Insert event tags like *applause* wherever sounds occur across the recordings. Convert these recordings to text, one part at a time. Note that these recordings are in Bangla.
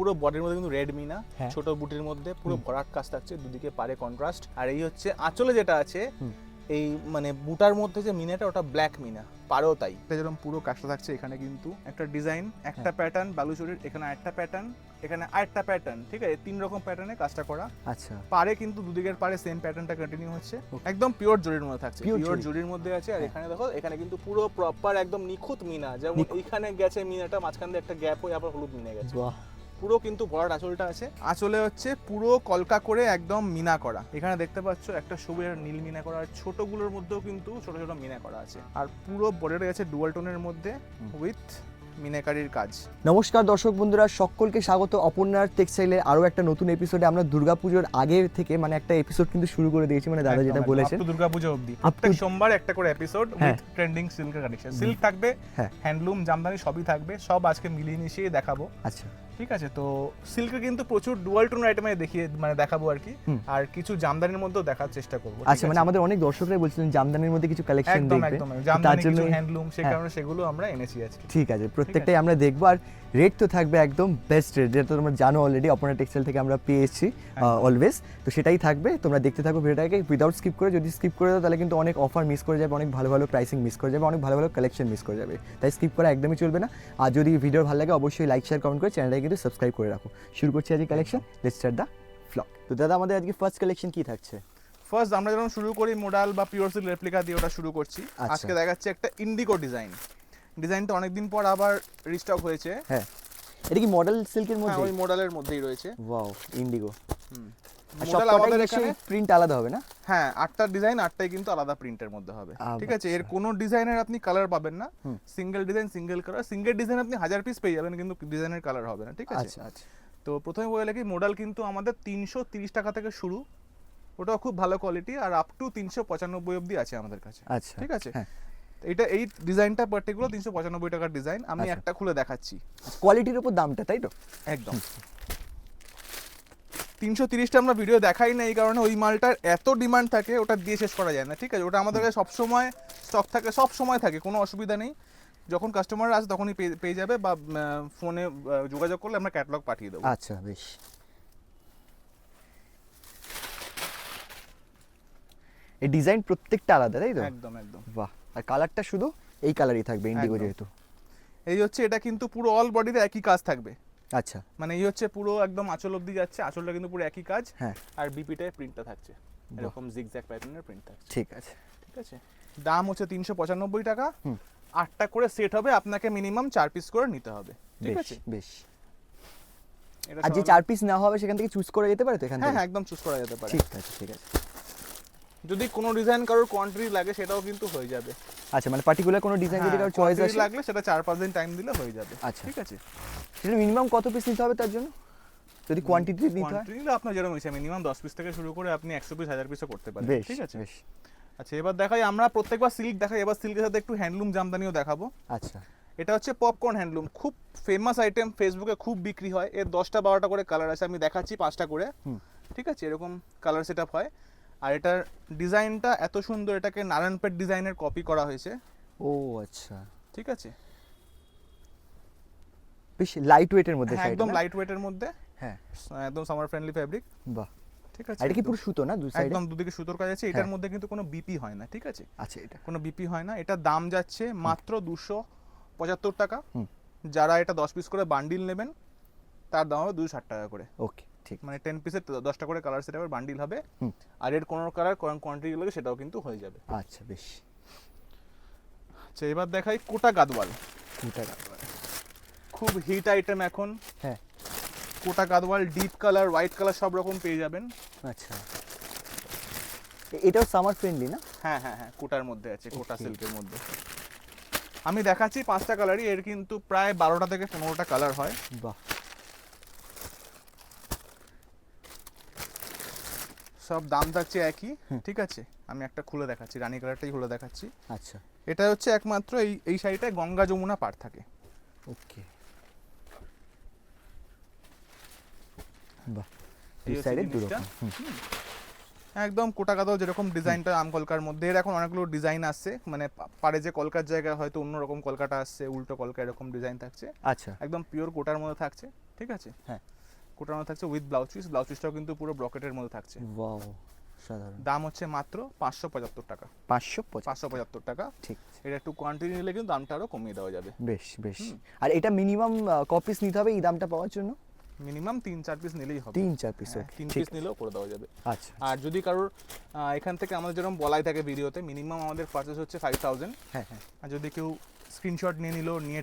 পুরো বডির মধ্যে কিন্তু রেড মিনা হ্যাঁ। ছোট বুটির মধ্যে পুরো ভরাট কাজ থাকছে দুদিকে পারে কন্ট্রাস্ট আর এই হচ্ছে আঁচলে যেটা আছে এই মানে বুটার মধ্যে যে মিনাটা ওটা ব্ল্যাক মিনা পারেও তাই। যেরকম পুরো কাজটা থাকছে এখানে কিন্তু একটা ডিজাইন একটা। প্যাটার্ন বালুচুরির এখানে একটা প্যাটার্ন এখানে আরেকটা প্যাটার্ন ঠিক আছে? তিন রকম প্যাটার্নে কাজটা করা। আচ্ছা। পারে কিন্তু দুদিকের পারে সেম প্যাটার্নটা কন্টিনিউ হচ্ছে। একদম পিওর জরির মধ্যে থাকছে। পিওর জরি। জরির মধ্যে আছে আর হ্যাঁ। এখানে দেখো এখানে কিন্তু পুরো প্রপার একদম নিখুঁত মিনা যেমন। এইখানে গেছে মিনাটা মাঝখান দিয়ে একটা গ্যাপ হয়ে আবার হলুদ মিনে গেছে। বাহ। পুরো কিন্তু ভরাট আঁচলটা আছে। আঁচলে হচ্ছে পুরো কলকা করে একদম মিনা করা। এখানে দেখতে পাচ্ছ একটা সবুজ আর নীল মিনা করা আর ছোটগুলোর মধ্যেও কিন্তু ছোট ছোট মিনা করা আছে। আর পুরো বডিটা গেছে ডুয়াল টোনের মধ্যে উইথ মিনাকারির কাজ। নমস্কার দর্শক বন্ধুরা সকলকে স্বাগত। অপর্ণার টেক্সটাইলের আরও একটা নতুন এপিসোডে আমরা দুর্গাপুজোর আগের থেকে মানে একটা এপিসোড কিন্তু শুরু করে দিয়েছি মানে দাদা যেটা বলেছেন দুর্গাপূজা অবধি। প্রত্যেক সোমবার একটা করে এপিসোড। উইথ ট্রেন্ডিং সিল্কের কালেকশন সিল্ক থাকবে হ্যাঁ। হ্যান্ডলুম জামদানি সবই থাকবে সব আজকে মিলিয়ে মিশিয়ে দেখাবো। আচ্ছা। ঠিক আছে তো সিল্কে কিন্তু প্রচুর ডুয়াল টোন আইটেম দেখিয়ে মানে দেখাবো আর কি। আর কিছু জামদানির মধ্যেও দেখার চেষ্টা করব আচ্ছা মানে আমাদের অনেক দর্শকরাই বলছিলেন জামদানির মধ্যে কিছু কালেকশন একদম দেখবে। একদম একদম জামদানি কিছু হ্যান্ডলুম সেই হ্যাঁ। কারণে সেগুলো আমরা এনেছি আজকে। ঠিক আছে প্রত্যেকটাই আমরা দেখব। আর রেট তো থাকবে একদম বেস্ট রেট যেটা তোমরা জানো অলরেডি অপর্ণা টেক্সটাইল থেকে আমরা পেয়ে এসেছি অলওয়েজ তো সেটাই থাকবে তোমরা দেখতে থাকো ভিডিওটাকে। উইদাউট স্কিপ করে যদি স্কিপ করে দাও তাহলে কিন্তু অনেক অফার মিস করে যাবে অনেক ভালো ভালো প্রাইসিং মিস করে যাবে অনেক ভালো ভালো কালেকশন মিস করে যাবে। তাই স্কিপ করা একদমই চলবে না। আর যদি ভিডিও ভালো লাগে অবশ্যই লাইক শেয়ার কমেন্ট করে চ্যানেলটাকে কিন্তু সাবস্ক্রাইব করে রাখো। শুরু করছি আজকে collection let's start the vlog তো দাদা আমাদের আজকে ফার্স্ট কালেকশন কি থাকছে? ফার্স্ট আমরা যখন শুরু করি মোডাল বা পিওর সিল্ক রেপ্লিকা দিয়ে ওটা শুরু করছি। আচ্ছা। আজকে দেখাচ্ছে একটা ইন্ডিগো ডিজাইন ডিজাইনটা অনেকদিন পর আবার রিস্টক হয়েছে। হ্যাঁ। এটা কি মডেল সিল্কের হ্যাঁ মধ্যে ওই মডেলের মধ্যেই রয়েছে। ওয়াও ইন্ডিগো হুম। সবকটাই আমাদের এখানে প্রিন্ট আলাদা হবে না? হ্যাঁ আটটা ডিজাইন আটটাই কিন্তু আলাদা প্রিন্টের মধ্যে হবে। আচ্ছা। ঠিক আছে? এর কোনো ডিজাইনের আপনি কালার পাবেন না। Single design single colour single design আপনি হাজার পিস পেয়ে যাবেন কিন্তু ডিজাইনের কালার হবে না ঠিক আছে? আচ্ছা আচ্ছা। তো প্রথমে বলে কি মডেল কিন্তু আমাদের তিনশো তিরিশ টাকা থেকে শুরু। ওটাও খুব ভালো কোয়ালিটি আর আপ টু তিনশো পঁচানব্বই অব্দি আছে আমাদের কাছে। আচ্ছা ঠিক আছে? হ্যাঁ। এটা এই ডিজাইনটা পার্টিকুলার তিনশো পঁচানব্বই টাকার ডিজাইন আমি আচ্ছা। একটা খুলে দেখাচ্ছি। কোয়ালিটির উপর দামটা তাই তো? একদম। তিনশো তিরিশটা আমরা ভিডিও দেখাই না এই কারণে ওই মালটার এত ডিমান্ড থাকে ওটা দিয়ে শেষ করা যায় না ঠিক আছে? ওটা আমাদের কাছে সবসময় স্টক থাকে সব সময় থাকে কোনো অসুবিধা নেই। যখন কাস্টমার আসে তখনই পেয়ে- পেয়ে যাবে বা ফোনে যোগাযোগ করলে আমরা ক্যাটালগ পাঠিয়ে দেবো। আচ্ছা বেশ। এই ডিজাইন প্রত্যেকটা আলাদা তাই তো? একদম একদম। বাহ আর কালারটা শুধু এই কালারই থাকবে ইন্ডিগো যেহেতু। এই হচ্ছে এটা কিন্তু পুরো অল বডিতে একই কাজ থাকবে। আচ্ছা। মানে এই হচ্ছে পুরো একদম আঁচল অব্দি যাচ্ছে আঁচলটা কিন্তু পুরো একই কাজ। হ্যাঁ। আর বিপিটায় প্রিন্টটা থাকছে। এরকম জিগজ্যাগ প্যাটার্নের প্রিন্ট থাকছে। ঠিক আছে। ঠিক আছে? দাম হচ্ছে তিনশো পঁচানব্বই টাকা। আটটা করে সেট হবে আপনাকে মিনিমাম চার পিস করে নিতে হবে। ঠিক আছে? বেশ। আর যে চার পিস না হবে সেখান থেকে চুজ করে যেতে পারে তো এখান হ্যাঁ থেকে? হ্যাঁ একদম চুজ করা যেতে পারে। ঠিক আছে ঠিক আছে। যদি কোনো ডিজাইন কারোর কোয়ান্টিটি লাগে সেটাও কিন্তু হয়ে যাবে। আচ্ছা মানে পার্টিকুলার কোনো ডিজাইন যদি কারও চয়েস আছে লাগলে সেটা চার পাঁচ দিন টাইম দিলে হয়ে যাবে। আচ্ছা। ঠিক আছে? সেটা মিনিমাম কত পিস নিতে হবে তার জন্য? যদি কোয়ান্টিটি নিতে হয়? কোয়ান্টিটি আপনার যেরকম ইচ্ছা মিনিমাম দশ পিস থেকে শুরু করে আপনি একশো পিস হাজার পিসও করতে পারেন। ঠিক আছে? বেশ। আচ্ছা এবার দেখাই আমরা প্রত্যেকবার সিল্ক দেখাই এবার সিল্কের সাথে একটু হ্যান্ডলুম জামদানিও দেখাবো। আচ্ছা। এটা হচ্ছে পপকর্ন হ্যান্ডলুম খুব ফেমাস আইটেম ফেসবুকে খুব বিক্রি হয়। এর দশটা বারোটা করে কালার আছে আমি দেখাচ্ছি পাঁচটা করে। ঠিক আছে? এরকম কালার সেট হয়। আর এটার ডিজাইনটা এত সুন্দর এটাকে নারায়ণপেট ডিজাইনের কপি করা হয়েছে। ও আচ্ছা। ঠিক আছে? বেশ লাইট ওয়েটের মধ্যে একদম? লাইট ওয়েটের মধ্যে। হ্যাঁ। একদম সামার ফ্রেন্ডলি ফ্যাব্রিক বাহ। ঠিক আছে? এটা কি পুরো সুতো না দুই সাইডে একদম দুদিকে সুতোর কাজ আছে এটার হ্যাঁ। মধ্যে কিন্তু কোনো বিপি হয় না ঠিক আছে? আচ্ছা এটা। কোনো বিপি হয় না এটার দাম যাচ্ছে মাত্র দুশো পঁচাত্তর টাকা। যারা এটা দশ পিস করে বান্ডিল নেবেন তার দাম হবে দুশো ষাট টাকা করে। ওকে। ঠিক মানে টেন পিসের দশটা করে কালার সেট হবে বান্ডিল হবে। আর এর কোনো কালার কোন কোয়ান্টিটি লাগে সেটাও কিন্তু হয়ে যাবে। আচ্ছা বেশ। আচ্ছা এবার দেখাই কোটা গাদওয়াল। কোটা গাদওয়াল। খুব হিট আইটেম এখন। হ্যাঁ। Kota Gadwal deep colour white colour সব রকম পেয়ে যাবেন। আচ্ছা। এটাও সামার ফ্রেন্ডলি না? হ্যাঁ হ্যাঁ হ্যাঁ কোটার মধ্যে আছে কোটা সিল্কের মধ্যে। আমি দেখাচ্ছি পাঁচটা কালারই এর কিন্তু প্রায় বারোটা থেকে পনেরোটা কালার হয়। বাহ। সব দাম থাকছে একই ঠিক আছে? আমি একটা খুলে দেখাচ্ছি রানী কালারটাই খুলে দেখাচ্ছি। আচ্ছা। এটা হচ্ছে একমাত্র এই এই শাড়িটায় গঙ্গা যমুনা পার থাকে। ওকে। বাহ এই সাইডে একদম কোটা কাদাও যেরকম ডিজাইনটা আম কলকার মধ্যে এর এখন অনেকগুলো ডিজাইন আসছে মানে পারে যে কলকার জায়গায় হয়তো অন্যরকম কলকাটা আসছে উল্টো কলকা এরকম ডিজাইন থাকছে। আচ্ছা। একদম পিওর কোটার মধ্যে থাকছে ঠিক আছে? হ্যাঁ। কোটানো থাকছে উইথ ব্লাউজ পিস ব্লাউজ পিসটাও কিন্তু পুরো ব্রকেটের মধ্যে থাকছে। ওয়াও সাধারণ। দাম হচ্ছে মাত্র পাঁচশো পঁচাত্তর টাকা। পাঁচশো পঁচাশ পঁচাত্তর টাকা। ঠিক। এটা একটু কোয়ান্টিটি নিলে কিন্তু দামটা আরও কমিয়ে দেওয়া যাবে। বেশ বেশ। আর এটা মিনিমাম কপিস নিতে হবে এই দামটা পাওয়ার জন্য? মিনিমাম তিন চার পিস নিলেই হবে। তিন চার পিস হ্যাঁ, তিন পিস নিলেও করে দেওয়া যাবে। আচ্ছা আর যদি কারোর এখান থেকে আমাদের যেরকম বলাই থাকে ভিডিওতে মিনিমাম আমাদের পারচেস হচ্ছে ফাইভ থাউজেন্ড হ্যাঁ হ্যাঁ। আর যদি কেউ স্ক্রিনশট নিয়ে নিল নিয়ে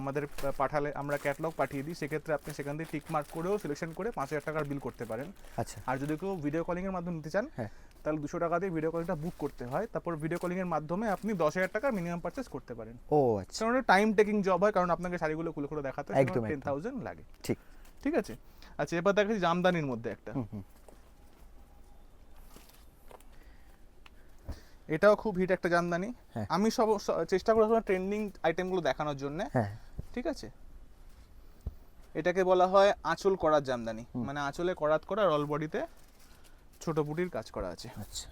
আমাদের পাঠালে আমরা ক্যাটলগ পাঠিয়ে দিই। সেক্ষেত্রে আপনি সেখান থেকে টিক মার্ক করেও সিলেকশন করে পাঁচ হাজার টাকার বিল করতে পারেন। আচ্ছা। আর যদি কেউ ভিডিও কলিংয়ের মাধ্যমে নিতে চান হ্যাঁ। তাহলে দুশো টাকা দিয়ে ভিডিও কলিংটা বুক করতে হয়। তারপর ভিডিও কলিংয়ের মাধ্যমে আপনি দশ হাজার টাকার মিনিমাম পারচেস করতে পারেন। ও আচ্ছা। কারণ টাইম টেকিং জব হয় কারণ আপনাকে শাড়িগুলো খুলে খুলে দেখাতে টেন থাউজেন্ড লাগে। ঠিক। ঠিক আছে? আচ্ছা এবার দেখাচ্ছি জামদানির মধ্যে একটা হুম হুম এটাও খুব হিট একটা জামদানি। হ্যাঁ। আমি সব চেষ্টা করি ট্রেন্ডিং আইটেমগুলো দেখানোর জন্য। হ্যাঁ। ঠিক আছে? এটাকে বলা হয় আঁচল করার জামদানি। মানে আঁচলে করাত করা আর অল বডিতে ছোট পুটির কাজ করা আছে। আচ্ছা।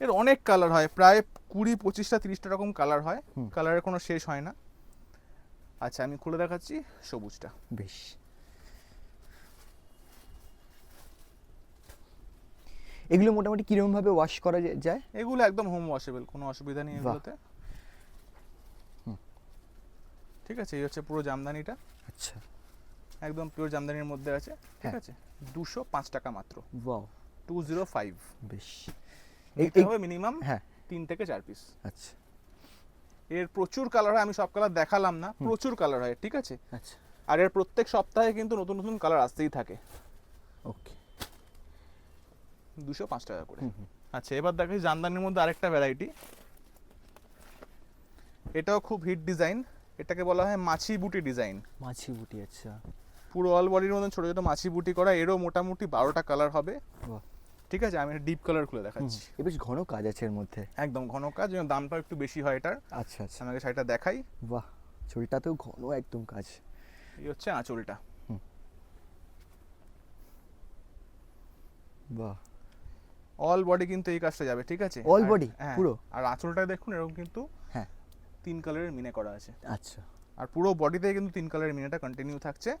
এর অনেক কালার হয় প্রায় কুড়ি পঁচিশটা তিরিশটা রকম কালার হয়। কালারের কোনো শেষ হয় না। আচ্ছা আমি খুলে দেখাচ্ছি সবুজটা। বেশ। এগুলো মোটামুটি কীরকম ভাবে ওয়াশ করা যায়? এগুলো একদম হোম ওয়াশেবল কোনো অসুবিধা নেই এগুলোতে। ঠিক আছে এই হচ্ছে পুরো জামদানিটা। আচ্ছা। একদম পিওর জামদানির মধ্যে আছে। ঠিক হ্যাঁ। আছে? দুশো পাঁচ টাকা মাত্র। ওয়াও টু জিরো ফাইভ বেশ। এই- হবে মিনিমাম হ্যাঁ। তিন থেকে চার পিস আচ্ছা। এর প্রচুর কালার হয় আমি সব কালার দেখালাম না। প্রচুর কালার হয় ঠিক আছে? আচ্ছা। আর এর প্রত্যেক সপ্তাহে কিন্তু নতুন নতুন কালার আসতেই থাকে। ওকে দুশো পাঁচ টাকা করে। আচ্ছা এবার দেখাচ্ছি জামদানির মধ্যে আরেকটা ভ্যারাইটি এটাও খুব হিট ডিজাইন এটাকে বলা হয় মাছি বুটি ডিজাইন মাছি বুটি আচ্ছা। পুরো অল বডির মধ্যে ছোট ছোট মাছি বুটি করা। এরও মোটামুটি বারোটা কালার হবে। বাহ। ঠিক আছে? আমি ডিপ কালার খুলে দেখাচ্ছি। এ বেশ ঘন কাজ আছে এর মধ্যে। একদম ঘন কাজ দামটা একটু বেশি হয় এটার। আচ্ছা আচ্ছা। আমাকে শাড়িটা দেখাই। বাহ ছবিটাতেও ঘন একদম কাজ। এই হচ্ছে আঁচলটা। বাহ। অল বডি কিন্তু এই কাজটা যাবে ঠিক আছে? আর- body? হ্যাঁ, পুরো? আর আঁচলটা দেখুন এরকম কিন্তু হ্যাঁ। তিন কালারের মিনে করা আছে। আচ্ছা। আর পুরো বডিতে কিন্তু তিন কালারের মিনেটা কন্টিনিউ থাকছে।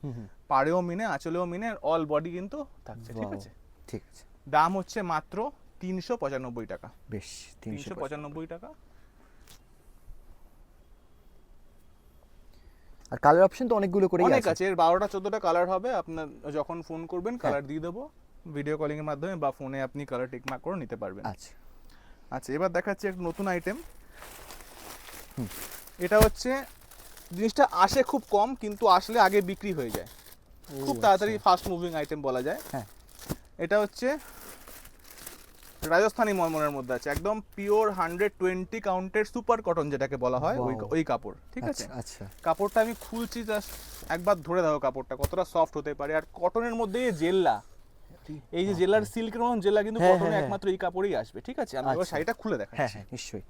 পাড়েও মিনে আঁচলেও মিনে অল বডি কিন্তু থাকছে ঠিক আছে? ঠিক আছে। দাম হচ্ছে মাত্র তিনশো পঁচানব্বই টাকা। বেশ তিনশো পঁচানব্বই। টাকা। আর কালার অপশন তো অনেকগুলো করে অনেক আছে। এর বারোটা চোদ্দটা কালার হবে আপনার যখন ফোন করবেন হ্যাঁ। কালার দিয়ে দেবো। ভিডিও কলিং এর মাধ্যমে বা ফোনে আপনি কালার টিকমার্ক করে নিতে পারবেন। আচ্ছা। আচ্ছা এবার দেখাচ্ছি একটা নতুন আইটেম। এটা হচ্ছে জিনিসটা আসে খুব কম কিন্তু আসলে আগে বিক্রি হয়ে যায়। খুব তাড়াতাড়ি। ফাস্ট মুভিং আইটেম বলা যায়। হ্যাঁ। এটা হচ্ছে রাজস্থানি মলমলের মধ্যে আছে। একদম পিওর হান্ড্রেড টোয়েন্টি কাউন্টের সুপার কটন যেটাকে বলা হয় ওই ওই কাপড় ঠিক আছে? আচ্ছা আচ্ছা। কাপড়টা আমি খুলছি জাস্ট একবার ধরে দাও কাপড়টা কতটা সফট হতে পারে। আর কটনের মধ্যে জেল্লা এই যে জেলার সিল্কের মতন জেলা কিন্তু হ্যাঁ, কটনে হ্যাঁ, একমাত্র এই কাপড়েই আসবে ঠিক আছে? আমি এবার আচ্ছা। শাড়িটা খুলে হ্যাঁ দেখাচ্ছি। হ্যাঁ নিশ্চয়ই।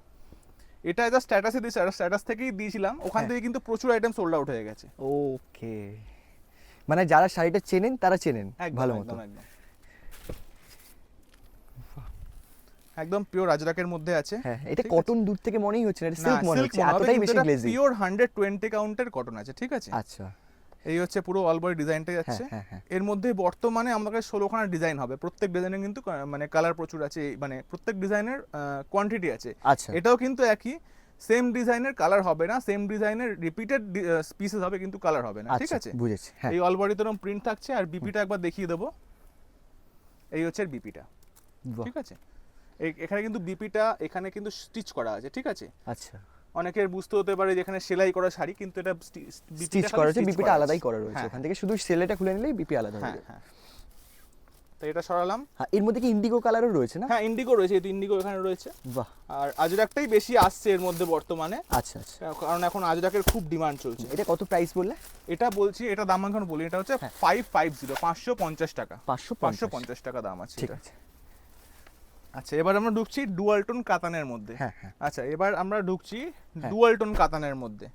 এটা এটা স্ট্যাটাসে দিয়েছি স্ট্যাটাস থেকেই দিয়েছিলাম। ওখান হ্যাঁ। থেকে কিন্তু প্রচুর আইটেম সোল্ড আউট হয়ে গেছে। ওকে। মানে যারা শাড়িটা চেনেন তারা চেনেন ভালো মতো। একদম। একদম পিওর রাজরাকের মধ্যে আছে। হ্যাঁ এটা কটন দূর থেকে মনেই হচ্ছে না এটা সিল্ক মনে হচ্ছে এতটাই বেশি গ্লেজি পিওর হান্ড্রেড টোয়েন্টি কাউন্টের কটন আছে ঠিক আছে? আচ্ছা। এই হচ্ছে পুরো অল বডি ডিজাইনটা যাচ্ছে এর মধ্যে বর্তমানে আমাদের কাছে ষোলোখানা ডিজাইন হবে। প্রত্যেক ডিজাইনে কিন্তু মানে কালার প্রচুর আছে মানে প্রত্যেক ডিজাইনের কোয়ান্টিটি আছে। আচ্ছা। এটাও কিন্তু একই। সেম ডিজাইনের কালার হবে না সেম ডিজাইনের রিপিটেড পিসেস হবে কিন্তু কালার হবে না ঠিক আচ্ছা আছে? বুঝেছি হ্যাঁ। এই অলবডিতে এরকম প্রিন্ট থাকছে আর বিপিটা একবার দেখিয়ে দেবো। এই হচ্ছে বিপিটা ঠিক আছে? এখানে কিন্তু বিপিটা এখানে কিন্তু স্টিচ করা আছে ঠিক আছে? আচ্ছা। অনেকের বুঝতে হতে পারে যেখানে সেলাই করা শাড়ি কিন্তু এটা স্টিচ করা আছে বিপিটা আলাদাই করা রয়েছে। হ্যাঁ, ওখান থেকে শুধু সেলাইটা খুলে নিলেই বিপি আলাদা হয়ে হ্যাঁ যাবে। হ্যাঁ। তো এটা সরালাম। হ্যাঁ এর মধ্যে কি ইন্ডিগো কালারও রয়েছে না? হ্যাঁ ইন্ডিগো রয়েছে এই ইন্ডিগো এখানে রয়েছে। বাহ। আর আজরাকটাই বেশি আসছে এর মধ্যে বর্তমানে। আচ্ছা আচ্ছা। কারণ এখন আজরাকের খুব ডিমান্ড চলছে। এটা কত প্রাইস বললে? এটা বলছি এটা দাম এখন বলি এটা হচ্ছে হ্যাঁ। ফাইভ ফাইভ জিরো পাঁচশো পঞ্চাশ টাকা। পাঁচশো পাঁচশো পঞ্চাশ টাকা দাম আছে ঠিক আছে। আচ্ছা এবার আমরা ঢুকছি ডুয়ালটন কাতানের মধ্যে। হ্যাঁ হ্যাঁ। আচ্ছা এবার আমরা ঢুকছি হ্যাঁ। ডুয়ালটন কাতানের মধ্যে।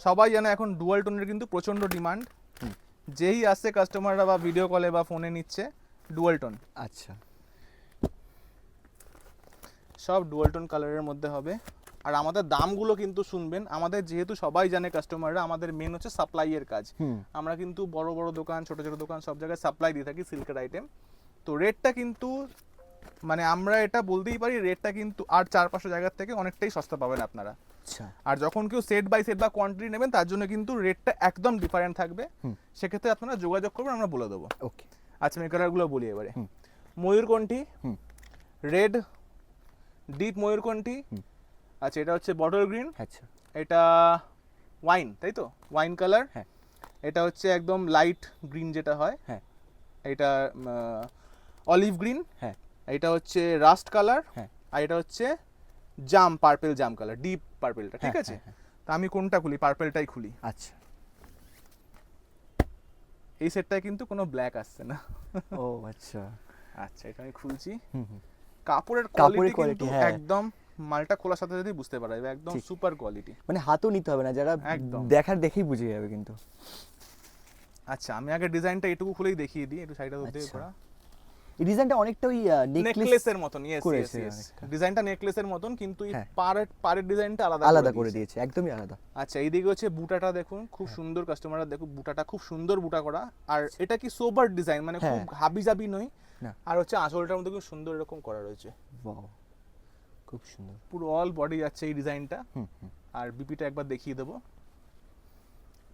সবাই জানে এখন ডুয়ালটনের কিন্তু প্রচণ্ড ডিমান্ড। যেই আসছে কাস্টমাররা বা ভিডিও কলে বা ফোনে নিচ্ছে ডুয়ালটন। আচ্ছা। সব ডুয়ালটন কালারের মধ্যে হবে। আর আমাদের দামগুলো কিন্তু শুনবেন আমাদের যেহেতু সবাই জানে কাস্টমাররা আমাদের মেন হচ্ছে সাপ্লাইয়ের কাজ। আমরা কিন্তু বড় বড় দোকান ছোট ছোট দোকান সব জায়গায় সাপ্লাই দিয়ে থাকি সিল্কের আইটেম তো রেটটা কিন্তু মানে আমরা এটা বলতেই পারি রেটটা কিন্তু আর চার পাঁচশো জায়গার থেকে অনেকটাই সস্তা পাবেন আপনারা। আচ্ছা। আর যখন কেউ সেট বাই সেট বা কোয়ান্টিটি নেবেন তার জন্য কিন্তু রেটটা একদম ডিফারেন্ট থাকবে। সেক্ষেত্রে আপনারা যোগাযোগ করবেন আমরা বলে দেবো। ওকে। আচ্ছা আমি কালারগুলো বলি এবারে। ময়ূরকণ্ঠী রেড ডিপ ময়ূরকণ্ঠী। আচ্ছা এটা হচ্ছে বটল গ্রিন আচ্ছা। এটা ওয়াইন তাই তো? ওয়াইন কালার হ্যাঁ। এটা হচ্ছে একদম লাইট গ্রিন যেটা হয়। হ্যাঁ। এটা অলিভ গ্রিন হ্যাঁ। এটা হচ্ছে রাস্ট কালার হ্যাঁ। আর এটা হচ্ছে জাম পার্পেল জাম কালার ডিপ পার্পেলটা ঠিক হ্যাঁ, আছে? হ্যাঁ, তা আমি কোনটা খুলি? পার্পেলটাই খুলি। আচ্ছা। এই সেটটায় কিন্তু কোনো ব্ল্যাক আসছে না। ও আচ্ছা। আচ্ছা এটা আমি খুলছি। কাপড়ের কাপড়ের কোয়ালিটি কিন্তু হ্যাঁ। একদম মালটা খোলার সাথে সাথেই বুঝতে পারা যাবে একদম সুপার কোয়ালিটি মানে হাতও নিতে হবে না যারা একদম। দেখার দেখেই বুঝে যাবে কিন্তু। আচ্ছা আমি আগে ডিজাইনটা এটুকু খুলেই দেখিয়ে দিই একটু সাইডে ধরতে আচ্ছা। এই ডিজাইনটা অনেকটা ওই নেকলেসের মতন ইয়েস ইয়েস। ডিজাইনটা নেকলেসের মতন কিন্তু এই হ্যাঁ। ডিজাইনটা আলাদা আলাদা করে দিয়েছে। একদমই আলাদা। আচ্ছা এইদিকে হচ্ছে বুটাটা দেখুন খুব হ্যাঁ। সুন্দর কাস্টমাররা দেখুন বুটাটা খুব সুন্দর বুটা করা। আর এটা কি সোবার ডিজাইন মানে খুব হ্যাঁ। হাবি জাবি নয় আর হচ্ছে আঁচলটার মধ্যে খুব সুন্দর এরকম করা রয়েছে। খুব সুন্দর। পুরো অল বডি যাচ্ছে এই ডিজাইনটা। আর বিপিটা একবার দেখিয়ে দেবো।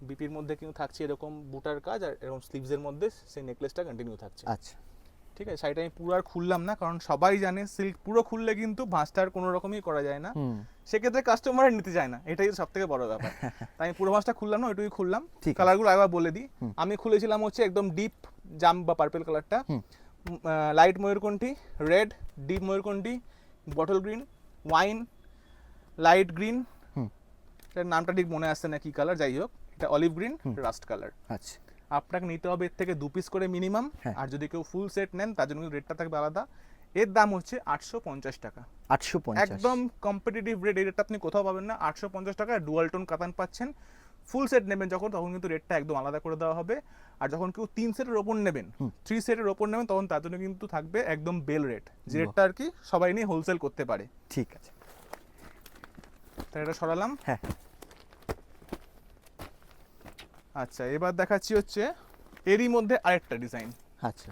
বিপির মধ্যে কিন্তু থাকছে এরকম বুটার কাজ আর এরকম স্লিভসের মধ্যে সেই নেকলেসটা কন্টিনিউ থাকছে। আচ্ছা। ঠিক আছে? শাড়িটা আমি পুরো আর খুললাম না কারণ সবাই জানে সিল্ক পুরো খুললে কিন্তু ভাঁজটার কোনো রকমই করা যায় না। সেক্ষেত্রে কাস্টমার নিতে চায় না এটাই সব থেকে বড় ব্যাপার। *laughs* তাই আমি পুরো ভাঁজটা খুললাম না ওইটুকুই খুললাম। কালারগুলো একবার বলে দিই। আমি খুলেছিলাম হচ্ছে একদম ডিপ জাম বা পার্পেল কালারটা লাইট ময়ূরকণ্ঠী red deep ময়ূরকণ্ঠী bottle green wine light green নামটা ঠিক মনে আসছে না কি কালার যাই হোক এটা অলিভ গ্রিন রাস্ট কালার আচ্ছা। আপনাকে নিতে হবে এর থেকে দু পিস করে মিনিমাম হ্যাঁ। আর যদি কেউ ফুল সেট নেন তার জন্য রেটটা থাকবে আলাদা। এর দাম হচ্ছে আটশো পঞ্চাশ টাকা। আটশো পঞ্চাশ। একদম কম্পিটিটিভ রেট এই রেটটা আপনি কোথাও পাবেন না। আটশো পঞ্চাশ টাকা ডুয়াল টোন কাতান পাচ্ছেন। ফুল সেট নেবেন যখন তখন কিন্তু রেটটা একদম আলাদা করে দেওয়া হবে। আর যখন কেউ তিন সেটের ওপর নেবেন। থ্রি সেটের ওপর নেবেন তখন তার জন্য কিন্তু থাকবে একদম বেল রেট যে রেটটা আর কি সবাই নিয়ে হোলসেল করতে পারে। ঠিক আছে। তাই এটা সরালাম। হ্যাঁ। আচ্ছা এবার দেখাচ্ছি হচ্ছে এরই মধ্যে আরেকটা ডিজাইন আচ্ছা।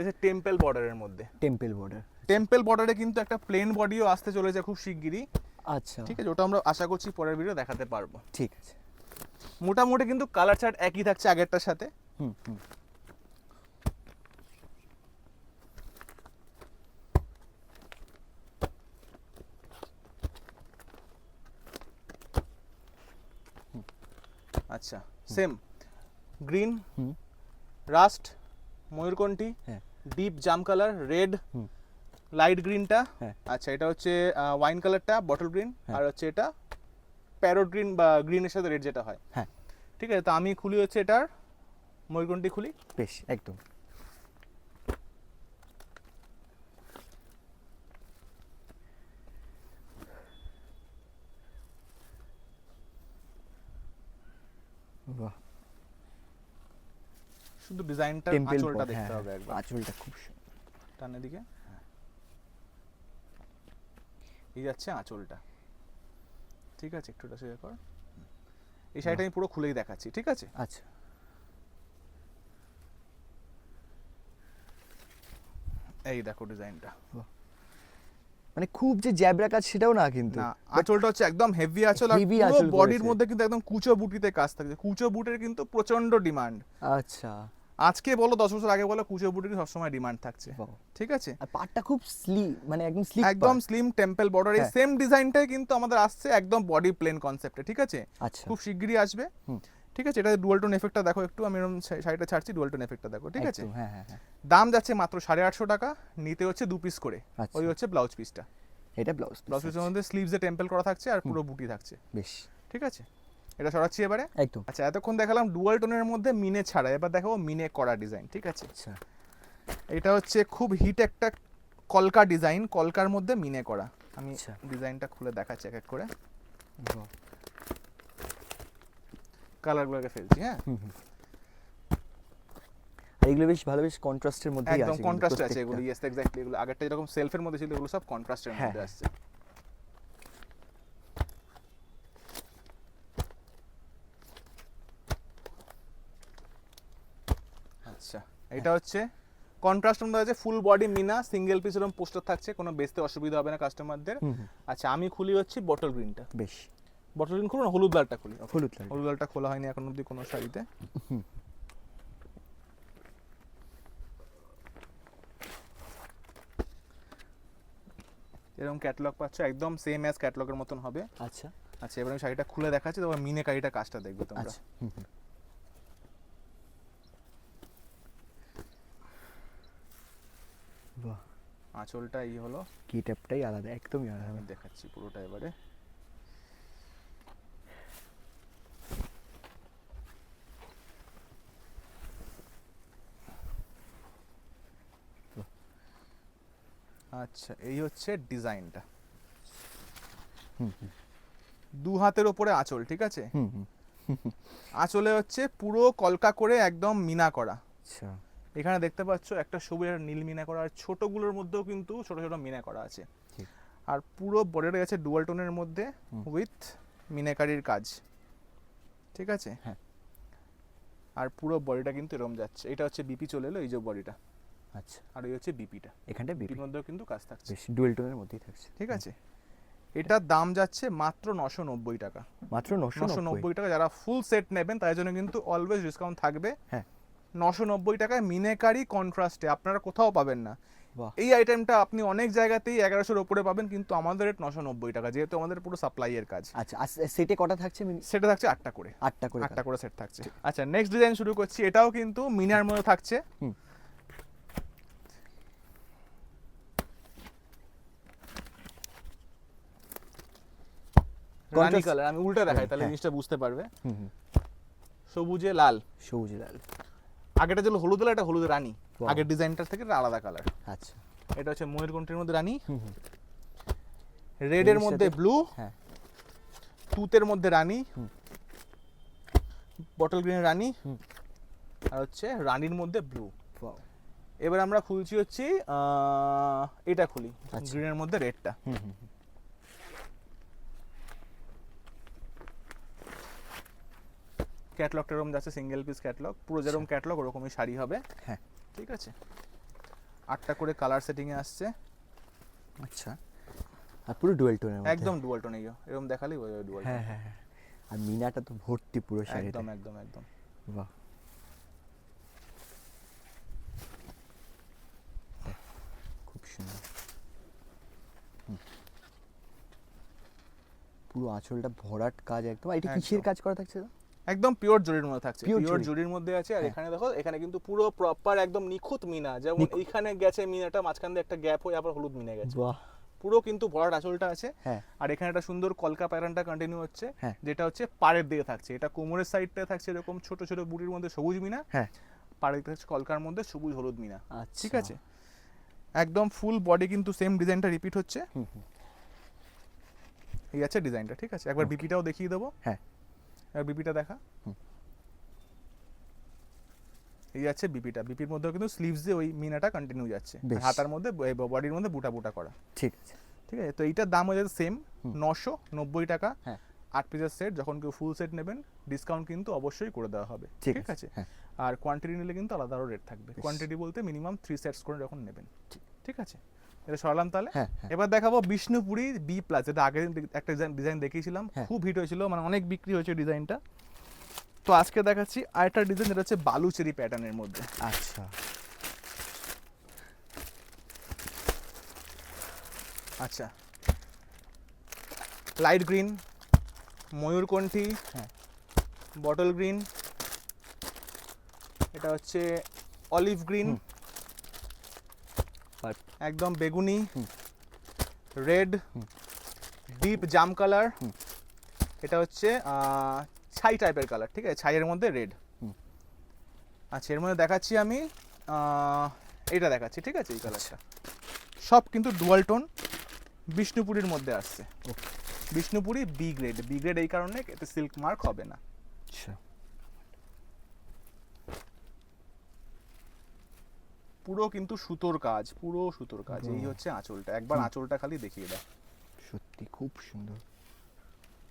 এটা টেম্পল বর্ডারের মধ্যে। টেম্পল বর্ডার টেম্পল বর্ডারে কিন্তু একটা প্লেন বডিও আসতে চলেছে খুব শিগগিরই। আচ্ছা। ঠিক আছে ওটা আমরা আশা করছি পরের ভিডিও দেখাতে পারব। ঠিক আছে। মোটামুটি কিন্তু কালার চার্ট একই থাকছে আগেরটার সাথে। হুম হুম। আচ্ছা সেম গ্রিন রাস্ট ময়ূরকণ্ঠী ডিপ জাম কালার রেড লাইট গ্রিনটা আচ্ছা এটা হচ্ছে ওয়াইন কালারটা বটল গ্রিন। আর হচ্ছে এটা প্যারোট গ্রিন বা গ্রিনের সাথে রেড যেটা হয়। হ্যাঁ। ঠিক আছে তো আমি খুলি হচ্ছে এটার ময়ূরকণ্ঠি খুলি। বেশ একদম বাহ শুধু ডিজাইনটা আঁচলটা দেখতে হবে একবার। আঁচলটা খুব সুন্দর টানের দিকে এই যাচ্ছে আঁচলটা। ঠিক আছে একটু সোজা কর। এই শাড়িটা আমি পুরো খুলেই দেখাচ্ছি ঠিক আছে? আচ্ছা। এই দেখো ডিজাইনটা মানে খুব যে জ্যাবরা কাজ সেটাও না কিন্তু। না আঁচলটা হচ্ছে একদম হেভি আঁচল আর পুরো বডির মধ্যে কিন্তু একদম কুচো বুটিতে কাজ থাকছে। কুচো বুটের কিন্তু প্রচণ্ড ডিমান্ড আচ্ছা। আজকে বলো দশ বছর আগে বলো কুচো বুটির সবসময় ডিমান্ড থাকছে। ঠিক আছে? আর পাটটা খুব স্লি মানে একদম স্লিপ একদম স্লিম টেম্পল বর্ডার এই হ্যাঁ। সেম ডিজাইনটাই কিন্তু আমাদের আসছে একদম বডি প্লেন কনসেপ্টে ঠিক আছে? আচ্ছা। খুব শিগগিরই আসবে। ঠিক আছে? এটা ডুয়াল টোন এফেক্টটা দেখো একটু আমি এরকম শাড়িটা ছাড়ছি ডুয়াল টোন এফেক্টটা দেখো ঠিক আছে? হ্যাঁ হ্যাঁ হ্যাঁ। দাম যাচ্ছে মাত্র সাড়ে আটশো টাকা নিতে হচ্ছে দু পিস করে। আচ্ছা। ওই হচ্ছে ব্লাউজ পিসটা এটা ব্লাউজ ব্লাউজ পিসের মধ্যে স্লিভসে টেম্পল করা থাকছে আর পুরো বুটি থাকছে। বেশ। ঠিক আছে? এটা সরাচ্ছি এবারে? একদম। আচ্ছা এতক্ষণ দেখালাম ডুয়াল টোনের মধ্যে মিনে ছাড়া এবার দেখাবো মিনে করা ডিজাইন ঠিক আছে? আচ্ছা। এটা হচ্ছে খুব হিট একটা কলকা ডিজাইন কলকার মধ্যে মিনে করা। আমি আচ্ছা। ডিজাইনটা খুলে দেখাচ্ছি এক এক করে। কালারগুলোকে ফেলছি হ্যাঁ। এগুলো বেশ ভালো বেশ কন্ট্রাস্টের মধ্যে আছে একদম কন্ট্রাস্ট আছে এগুলো ইয়েস এক্স্যাক্টলি এগুলো। আগেরটা যেরকম সেলফের মধ্যে ছিল এগুলো সব কন্ট্রাস্টের হ্যাঁ, মধ্যে হ্যাঁ। আসছে আচ্ছা এটা হচ্ছে কন্ট্রাস্টের মধ্যে আছে ফুল বডি মিনা সিঙ্গেল পিস এরকম পোস্টার থাকছে কোনো বেচতে অসুবিধা হবে না কাস্টমারদের আচ্ছা আমি খুলি হচ্ছে বটল গ্রিনটা বেশ। বটল গ্রিন খুলুন হলুদ লালটা খুলি হলুদ লাল হলুদ লালটা খোলা হয়নি এখন অবধি কোনো শাড়িতে। এরকম ক্যাটালগ পাচ্ছ একদম সেম অ্যাজ ক্যাটালগের মতন হবে। আচ্ছা। আচ্ছা এবার আমি শাড়িটা খুলে দেখাচ্ছি তারপর মিনে কারিটা কাজটা দেখবে তোমরা আচ্ছা হুম, হুম। বাহ। আঁচলটা এই হলো। গেটআপটাই আলাদা একদমই আলাদা। আমি দেখাচ্ছি পুরোটা এবারে। আচ্ছা এই হচ্ছে ডিজাইনটা। হুম, হুম, দু হাতের ওপরে আঁচল ঠিক আছে? হুম হুম। আঁচলে হচ্ছে পুরো কলকা করে একদম মিনা করা। আচ্ছা। এখানে দেখতে পাচ্ছ একটা সবুজ একটা নীল মিনা করা আর ছোটগুলোর মধ্যেও কিন্তু ছোট ছোট মিনা করা আছে। আর পুরো বডিটা গেছে ডুয়াল টোনের মধ্যে উইথ মিনাকারির কাজ। ঠিক আছে? হ্যাঁ। আর পুরো বডিটা কিন্তু এরম যাচ্ছে। এটা হচ্ছে বিপি চলে এলো এই যে বডিটা আচ্ছা। আর এই হচ্ছে বিপিটা এখানটা বিপির মধ্যেও কিন্তু কাজ থাকছে। বেশ ডুয়েল টোনের মধ্যেই থাকছে। ঠিক আছে? এটার দাম যাচ্ছে মাত্র নশো নব্বই টাকা। মাত্র নশো নব্বই। টাকা যারা ফুল সেট নেবেন তার জন্য কিন্তু অলওয়েজ ডিসকাউন্ট থাকবে। হ্যাঁ। নশো নব্বই টাকায় মিনেকারি কন্ট্রাস্টে আপনারা কোথাও পাবেন না। এই আইটেমটা আপনি অনেক জায়গাতেই এগারোশোর ওপরে পাবেন কিন্তু আমাদের রেট নশো নব্বই টাকা যেহেতু আমাদের পুরো সাপ্লাইয়ের কাজ। আচ্ছা সেটে কটা থাকছে সেটা থাকছে আটটা করে। আটটা করে আটটা করে সেট থাকছে। আচ্ছা নেক্সট ডিজাইন শুরু করছি এটাও কিন্তু মিনার মধ্যে থাকছে। রানী কালার আমি উল্টা দেখাই হ্যাঁ, তাহলে হ্যাঁ। জিনিসটা বুঝতে পারবে। সবুজে লাল। সবুজে লাল। আগেটা ছিল হলুদ এটা হলুদ রানী। আগের ডিজাইনটার থেকে এটা আলাদা কালার আচ্ছা। এটা হচ্ছে ময়ূরকণ্ঠের মধ্যে রানী। হুম রেডের এর মধ্যে ব্লু হ্যাঁ। তুতের মধ্যে রানী। বটল গ্রিনের রানী। আর হচ্ছে রানীর মধ্যে ব্লু এবার আমরা খুলছি হচ্ছে এটা খুলি। আচ্ছা। গ্রিনের মধ্যে রেডটা হুম হুম হুম। ক্যাটলগটা এরকম যাচ্ছে সিঙ্গেল পিস ক্যাটলগ পুরো যেরকম ক্যাটলগ ওরকমই শাড়ি হবে। হ্যাঁ। ঠিক আছে? আটটা করে কালার সেটিং এ আসছে। আচ্ছা। আর পুরো ডুয়েল মধ্যে? একদম ডুয়াল টোন এরকম দেখালেই বোঝা যাবে ডুয়াল হ্যাঁ হ্যাঁ হ্যাঁ। আর মিনাটা তো ভর্তি পুরো শাড়ি একদম একদম একদম। বাহ। খুব সুন্দর। পুরো আঁচলটা ভরাট কাজ একদম। এটা কিসের কাজ করা থাকছে? একদম পিওর জরির মধ্যে থাকছে। পিওর জরি। জরির মধ্যে আছে আর হ্যাঁ। এখানে দেখো এখানে কিন্তু পুরো প্রপার একদম নিখুঁত মিনা। যেমন। এইখানে গেছে মিনাটা মাঝখান দিয়ে একটা গ্যাপ হয়ে আবার হলুদ মিনে গেছে। পুরো কিন্তু ভরাট আঁচলটা আছে। হ্যাঁ। আর এখানে একটা সুন্দর কলকা প্যাটার্নটা কন্টিনিউ হচ্ছে হ্যাঁ। যেটা হচ্ছে পাড়ের দিকে থাকছে। এটা কোমরের সাইডটা থাকছে এরকম ছোট ছোট বুড়ির মধ্যে সবুজ মিনা। হ্যাঁ। পাড়ের দিকে থাকছে কলকার মধ্যে সবুজ হলুদ মিনা। আচ্ছা। ঠিক আছে? একদম ফুল বডি কিন্তু সেম ডিজাইনটা রিপিট হচ্ছে। এই আছে ডিজাইনটা ঠিক আছে? একবার. বিপিটাও দেখিয়ে দেবো। হ্যাঁ। বিপিটা দেখা। এই আছে বিপিটা বিপির মধ্যেও কিন্তু স্লিভস দিয়ে ওই মিনাটা কন্টিনিউ যাচ্ছে। হাতার মধ্যে বডির মধ্যে বুটা বুটা করা। ঠিক আছে। ঠিক আছে? তো এইটার দাম হয়ে যাচ্ছে সেম নশো নব্বই টাকা। হ্যাঁ। আট পিসের সেট যখন কেউ ফুল সেট নেবেন ডিসকাউন্ট কিন্তু অবশ্যই করে দেওয়া হবে। ঠিক আছে হ্যাঁ। আর কোয়ান্টিটি নিলে কিন্তু আলাদা আরও রেট থাকবে। কোয়ান্টিটি বলতে মিনিমাম থ্রি সেটস করে যখন নেবেন। ঠিক আছে? এটা সরালাম তাহলে। হ্যাঁ হ্যাঁ। এবার দেখাবো বিষ্ণুপুরি বি প্লাস যেটা আগে একটা ডিজাইন দেখিয়েছিলাম। হ্যাঁ। খুব হিট হয়েছিল মানে অনেক বিক্রি হয়েছে ডিজাইনটা তো আজকে দেখাচ্ছি আরেকটা ডিজাইন যেটা হচ্ছে বালুচেরি প্যাটার্নের মধ্যে। আচ্ছা। আচ্ছা। লাইট গ্রিন ময়ূরকণ্ঠী হ্যাঁ। বটল গ্রিন এটা হচ্ছে অলিভ গ্রিন একদম বেগুনি রেড ডিপ জাম কালার এটা হচ্ছে ছাই টাইপের কালার ঠিক আছে? ছাইয়ের মধ্যে রেড। আচ্ছা এর মধ্যে দেখাচ্ছি আমি এটা দেখাচ্ছি ঠিক আছে এই কালারটা। সব কিন্তু ডুয়াল টোন বিষ্ণুপুরীর মধ্যে আসছে. Bishnupuri B grade B grade এই কারণে এতে সিল্ক মার্ক হবে না আচ্ছা পুরো কিন্তু সুতোর কাজ পুরো সুতোর কাজ এই হচ্ছে আঁচলটা। একবার আঁচলটা খালি দেখিয়ে দাও। সত্যি খুব সুন্দর।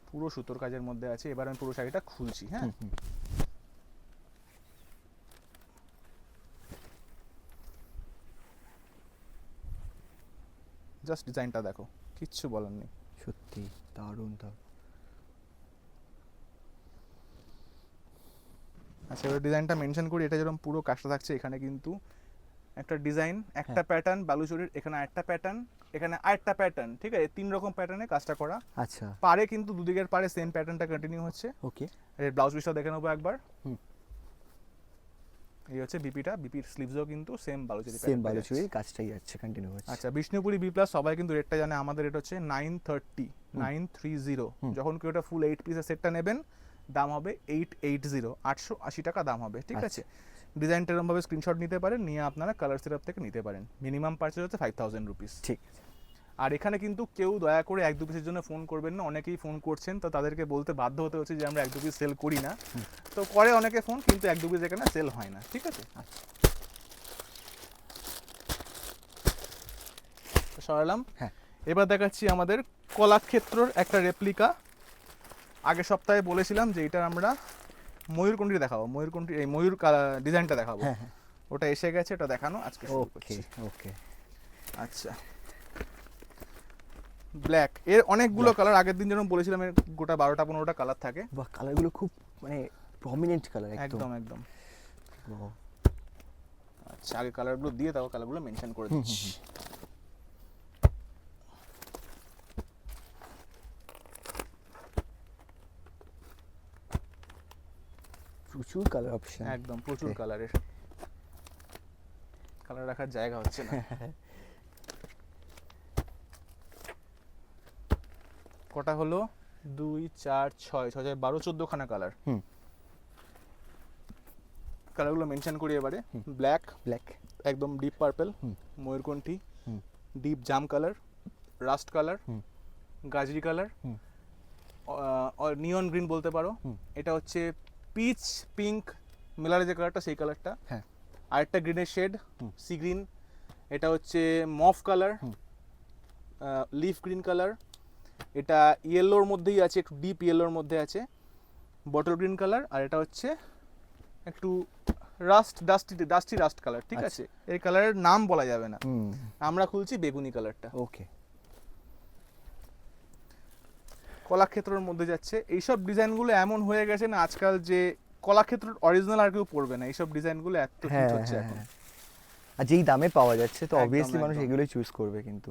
পুরো সুতোর কাজের মধ্যে আছে এবার আমি পুরো শাড়িটা খুলছি হ্যাঁ। জাস্ট ডিজাইনটা দেখো কিচ্ছু বলার নেই। সত্যি দারুণ দারুণ আচ্ছা এবার ডিজাইনটা মেনশন করি এটা যেরকম পুরো কাজটা থাকছে এখানে কিন্তু একটা ডিজাইন একটা প্যাটার্ন বালুচুরির এখানে একটা প্যাটার্ন এখানে আরেকটা প্যাটার্ন ঠিক আছে? তিন রকম প্যাটার্নে কাজটা করা। আচ্ছা। পারে কিন্তু দুদিকের পারে সেম প্যাটার্নটা কন্টিনিউ হচ্ছে। ওকে এর ব্লাউজ পিসটা দেখে নেব একবার। এই হচ্ছে বিপিটা বিপির স্লিভসও কিন্তু সেম বালুচুরি সেম যাচ্ছে। কাজটাই যাচ্ছে কন্টিনিউ হচ্ছে। আচ্ছা বিষ্ণুপুরি বি প্লাস সবাই কিন্তু রেটটা জানে আমাদের রেট হচ্ছে nine thirty nine three zero. যখন কেউ এটা ফুল এইট পিসের সেটটা নেবেন দাম হবে এইট এইট জিরো আটশো আশি টাকা দাম হবে ঠিক আচ্ছা। আছে? ডিজাইনটা এরকমভাবে স্ক্রিনশট নিতে পারেন নিয়ে আপনারা কালার সিরাপ থেকে নিতে পারেন। মিনিমাম পারচেজ হচ্ছে ফাইভ থাউজেন্ড রুপিস ঠিক। আছে আর এখানে কিন্তু কেউ দয়া করে এক দু পিসের জন্য ফোন করবেন না অনেকেই ফোন করছেন তো তাদেরকে বলতে বাধ্য হতে হচ্ছে যে আমরা এক দু পিস সেল করি না। তো করে অনেকে ফোন কিন্তু এক দু পিস এখানে সেল হয় না ঠিক আছে? তো সরালাম। হ্যাঁ। এবার দেখাচ্ছি আমাদের কলাক্ষেত্রর একটা রেপ্লিকা আগের সপ্তাহে বলেছিলাম যে এটা আমরা ময়ূরকণ্ঠী দেখাবো ময়ূরকণ্ঠী এই ময়ূর ডিজাইনটা দেখাবো। হ্যাঁ হ্যাঁ। ওটা এসে গেছে ওটা দেখানো আজকে ওকে ওকে। আচ্ছা। ব্ল্যাক এর অনেকগুলো কালার আগের দিন যেরকম বলেছিলাম এর গোটা বারোটা পনেরোটা কালার থাকে। বাহ কালারগুলো খুব মানে প্রমিনেন্ট কালার একদম। একদম আচ্ছা আগে কালারগুলো দিয়ে তাও কালারগুলো মেনশন করে দিচ্ছি। প্রচুর কালার অপশন একদম প্রচুর. কালারের কালার রাখার জায়গা হচ্ছে না। কটা হলো? দুই চার ছয়। ছয় ছয় বারো চোদ্দোখানা কালার হুম। কালারগুলো মেনশন করি এবারে। ব্ল্যাক ব্ল্যাক একদম ডিপ পার্পল হুম। ময়ূরকণ্ঠী। হুম। ডিপ জাম কালার রাস্ট কালার হুম। গাজরি কালার হুম। নিয়ন গ্রিন বলতে পারো। এটা হচ্ছে পিচ পিঙ্ক মেলার যে কালারটা সেই কালারটা হ্যাঁ। আরেকটা গ্রিনের শেড সি গ্রিন এটা হচ্ছে mauve colour leaf green colour এটা ইয়েলোর মধ্যেই আছে একটু ডিপ ইয়েলোর মধ্যে আছে। বটল গ্রিন কালার আর এটা হচ্ছে একটু rust dusty dusty rust colour ঠিক আচ্ছা। আছে? এই কালারের নাম বলা যাবে না। আমরা খুলছি বেগুনি কালারটা ওকে কলাক্ষেত্রের মধ্যে যাচ্ছে। এইসব ডিজাইনগুলো এমন হয়ে গেছে না আজকাল যে কলাক্ষেত্রের অরিজিনাল আর কেউ পড়বে না। এইসব ডিজাইনগুলো এত হিট হ্যাঁ হচ্ছে হ্যাঁ এখন। হ্যাঁ। আর যেই দামে পাওয়া যাচ্ছে তো অবভিয়াসলি মানুষ। এগুলোই চুজ করবে কিন্তু।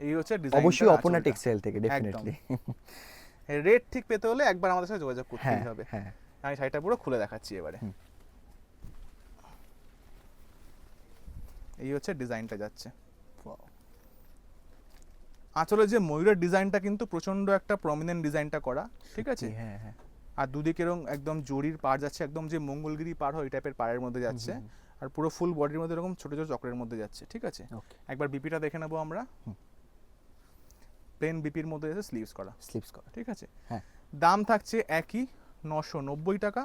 এই হচ্ছে ডিজাইন অবশ্যই অপর্ণা টেক্সটাইল থেকে ডেফিনেটলি রেট ঠিক পেতে হলে একবার আমাদের সাথে যোগাযোগ করতেই হবে। হ্যাঁ। আমি শাড়িটা পুরো খুলে দেখাচ্ছি এবারে। এই হচ্ছে ডিজাইনটা যাচ্ছে. আঁচলে যে ময়ূরের ডিজাইনটা কিন্তু প্রচণ্ড একটা প্রমিনেন্ট ডিজাইনটা করা ঠিক আছে? হ্যাঁ হ্যাঁ। আর দুদিকে এরকম একদম জরির পাড় যাচ্ছে একদম যে মঙ্গলগিরি পাড় হয় ওই টাইপের পাড়ের মধ্যে যাচ্ছে আর পুরো ফুল বডির মধ্যে এরকম ছোট ছোট চক্রের মধ্যে যাচ্ছে ঠিক আছে? একবার বিপিটা দেখে নেব আমরা। প্লেন বিপির মধ্যে এসে স্লিভস করা। স্লিপস করা। ঠিক আছে? হ্যাঁ। দাম থাকছে একই নশো নব্বই টাকা।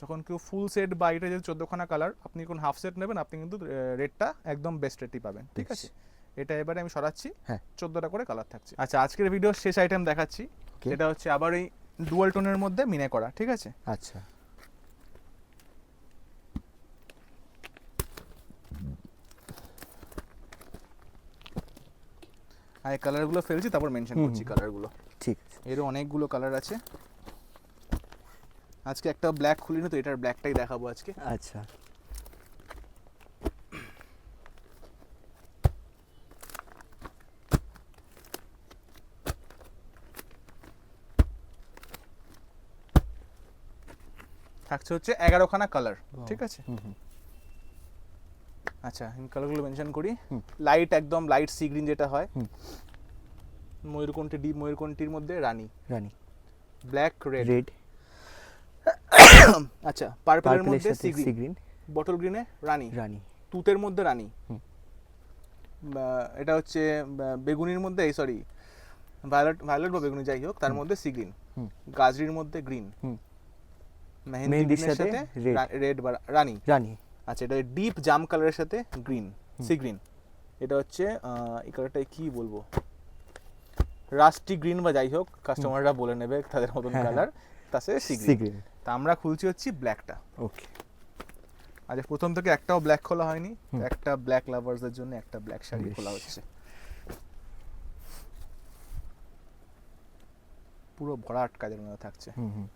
যখন কেউ ফুল সেট বা এটা যদি চোদ্দোখানা কালার আপনি কোন হাফ সেট নেবেন আপনি কিন্তু রেটটা একদম বেস্ট রেটই পাবেন ঠিক আছে? এটা এবারে আমি সরাচ্ছি। হ্যাঁ। চোদ্দোটা করে কালার থাকছে। আচ্ছা আজকের ভিডিও শেষ আইটেম দেখাচ্ছি। এটা হচ্ছে আবার এই ডুয়াল টোনের মধ্যে মিনে করা ঠিক আছে? আচ্ছা। আর কালারগুলো ফেলছি তারপর মেনশন করছি কালারগুলো ঠিক। আছে এরও অনেকগুলো কালার আছে। আজকে একটা ব্ল্যাক খুলিনি তো এটার ব্ল্যাকটাই দেখাবো আজকে। আচ্ছা। থাকছে হচ্ছে এগারোখানা কালার ঠিক আছে? আচ্ছা আমি কালারগুলো মেনশন করি। লাইট একদম লাইট সি গ্রিন যেটা হয়। ময়ূরকণ্ঠী ডিপ ময়ূরকণ্ঠীর মধ্যে রানী। রানী। ব্ল্যাক রেড রেড আচ্ছা পার্পলের মধ্যে সি গ্রিন বটল গ্রিনে রানী। রানী। তুতের মধ্যে রানী। এটা হচ্ছে বেগুনির মধ্যে এই সরি ভায়োলেট ভায়োলেট বা বেগুনি যাই হোক তার মধ্যে সি গ্রিন গাজরির মধ্যে গ্রিন মেহেন্দির সাথে সাথে রেড বা রানী। রানী। আচ্ছা এটা ডিপ জাম কালারের সাথে গ্রিন সি গ্রিন এটা হচ্ছে এই কালারটা কি বলব? রাস্টি গ্রিন বা যাই হোক কাস্টমাররা বলে নেবে তাদের মতন কালার তাছে সি সি গ্রিন তা আমরা খুলছি হচ্ছে ব্ল্যাকটা ওকে আজ প্রথম থেকে একটাও ব্ল্যাক খোলা হয়নি। একটা ব্ল্যাক লাভার্সদের জন্য একটা ব্ল্যাক শাড়ি খোলা হচ্ছে। পুরো ভরাট কাজের মধ্যে থাকছে। হুম হুম।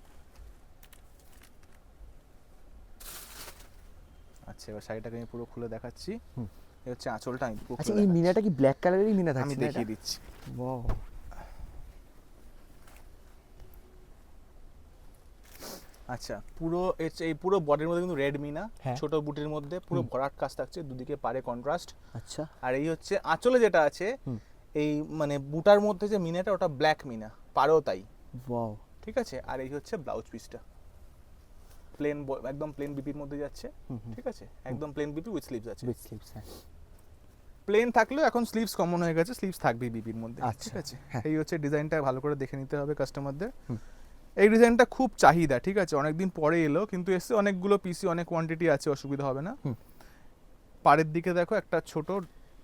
আচ্ছা এবার শাড়িটাকে আমি পুরো খুলে দেখাচ্ছি। হুম। এই হচ্ছে আঁচলটা আমি পুরো আচ্ছা এই মিনাটা কি ব্ল্যাক কালারেরই মিনা থাকছে আমি দেখিয়ে দিচ্ছি। Wow. আচ্ছা পুরো এই পুরো বডির মধ্যে কিন্তু রেড মিনা। হ্যাঁ। ছোট বুটির মধ্যে পুরো ভরাট কাজ থাকছে দুদিকে পারে কন্ট্রাস্ট আচ্ছা। আর এই হচ্ছে আঁচলে যেটা আছে এই মানে বুটার মধ্যে যে মিনাটা ওটা ব্ল্যাক মিনা। পারেও তাই। ঠিক আছে? আর এই হচ্ছে ব্লাউজ পিসটা প্লেন একদম প্লেন বিপির মধ্যে যাচ্ছে ঠিক আছে? একদম প্লেন বিপি উইথ স্লিভস আছে। উইথ স্লিভস হ্যাঁ। প্লেন থাকলেও এখন স্লিভস কমন হয়ে গেছে স্লিভস থাকবে বিপির মধ্যে ঠিক আচ্ছা, আছে? হ্যাঁ। এই হচ্ছে ডিজাইনটা ভালো করে দেখে নিতে হবে কাস্টমারদের এই ডিজাইনটা খুব চাহিদা ঠিক আছে? অনেকদিন পরে এলো কিন্তু এসে অনেকগুলো পিসি অনেক কোয়ান্টিটি আছে অসুবিধা হবে না। পাড়ের দিকে দেখো একটা ছোট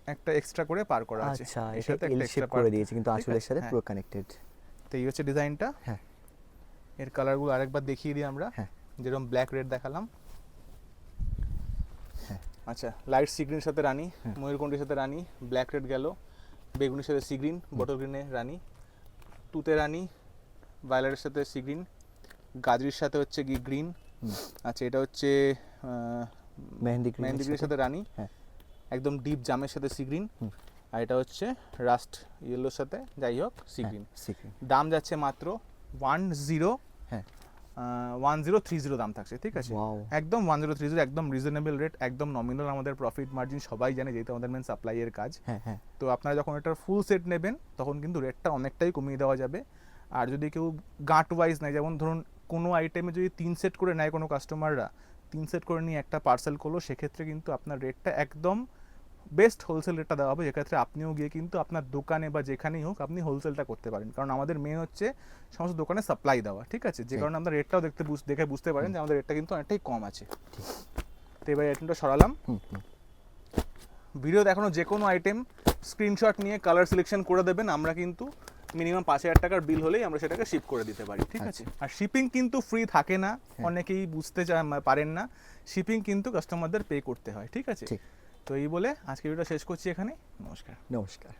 একটা এক্সট্রা করে পার করা আছে। আচ্ছা এটা একটা শেপ করে দিয়েছে কিন্তু ঠিক আঁচলের সাথে হ্যাঁ। পুরো কানেক্টেড তো এই হচ্ছে ডিজাইনটা হ্যাঁ। এর কালারগুলো আরেকবার দেখিয়ে দিই আমরা। হ্যাঁ। যেরকম ব্ল্যাক রেড দেখালাম হ্যাঁ। আচ্ছা লাইট সিগ্রিনের সাথে রানী হ্যাঁ। ময়ূরকণ্ঠীর সাথে রানী ব্ল্যাক রেড গেল বেগুনির সাথে সিগ্রিন বটল গ্রিনে রানী তুতে রানী ভায়োলেটের সাথে সিগ্রিন গাজরির সাথে হচ্ছে কি গ্রিন আচ্ছা এটা হচ্ছে মেহেন্দি মেহেন্দি গ্রিনের সাথে- রানী হ্যাঁ। একদম ডিপ জামের সাথে সিগ্রিন হুম। আর এটা হচ্ছে রাস্ট ইয়েলোর সাথে যাই হোক সিগ্রিন sea green। দাম যাচ্ছে মাত্র ওয়ান জিরো হ্যাঁ ওয়ান জিরো থ্রি জিরো দাম থাকছে ঠিক আছে? একদম ওয়ান জিরো থ্রি জিরো একদম রিজনেবল রেট একদম নমিনাল আমাদের প্রফিট মার্জিন সবাই জানে যেহেতু আমাদের মেন সাপ্লাইয়ের কাজ। হ্যাঁ হ্যাঁ। তো আপনারা যখন এটার ফুল সেট নেবেন তখন কিন্তু রেটটা অনেকটাই কমিয়ে দেওয়া যাবে। আর যদি কেউ গাঁট ওয়াইজ নেয় যেমন ধরুন কোনো আইটেমে যদি তিন সেট করে নেয় কোনো কাস্টমাররা তিন সেট করে নিয়ে একটা পার্সেল করল সেক্ষেত্রে কিন্তু আপনার রেটটা একদম বেস্ট হোলসেল রেটটা দেওয়া হবে। যেক্ষেত্রে আপনিও গিয়ে কিন্তু আপনার দোকানে বা যেখানেই হোক আপনি হোলসেলটা করতে পারেন। কারণ আমাদের মেন হচ্ছে সমস্ত দোকানে সাপ্লাই দেওয়া ঠিক আছে? যে কারণে আমরা রেটটাও দেখতে দেখে বুঝতে পারেন যে আমাদের রেটটা কিন্তু অনেকটাই কম আছে। তো এবার আইটেমটা সরালাম। ভিডিও দেখানো যে কোনো আইটেম স্ক্রিনশট নিয়ে কালার সিলেকশন করে দেবেন। আমরা কিন্তু মিনিমাম পাঁচ হাজার টাকার বিল হলেই আমরা সেটাকে শিপ করে দিতে পারি ঠিক আছে? আর শিপিং কিন্তু ফ্রি থাকে না। হ্যাঁ। অনেকেই বুঝতে পারেন না। শিপিং কিন্তু কাস্টমারদের পে করতে হয় ঠিক আছে। তো এই বলে আজকে ভিডিওটা শেষ করছি এখানে নমস্কার। নমস্কার।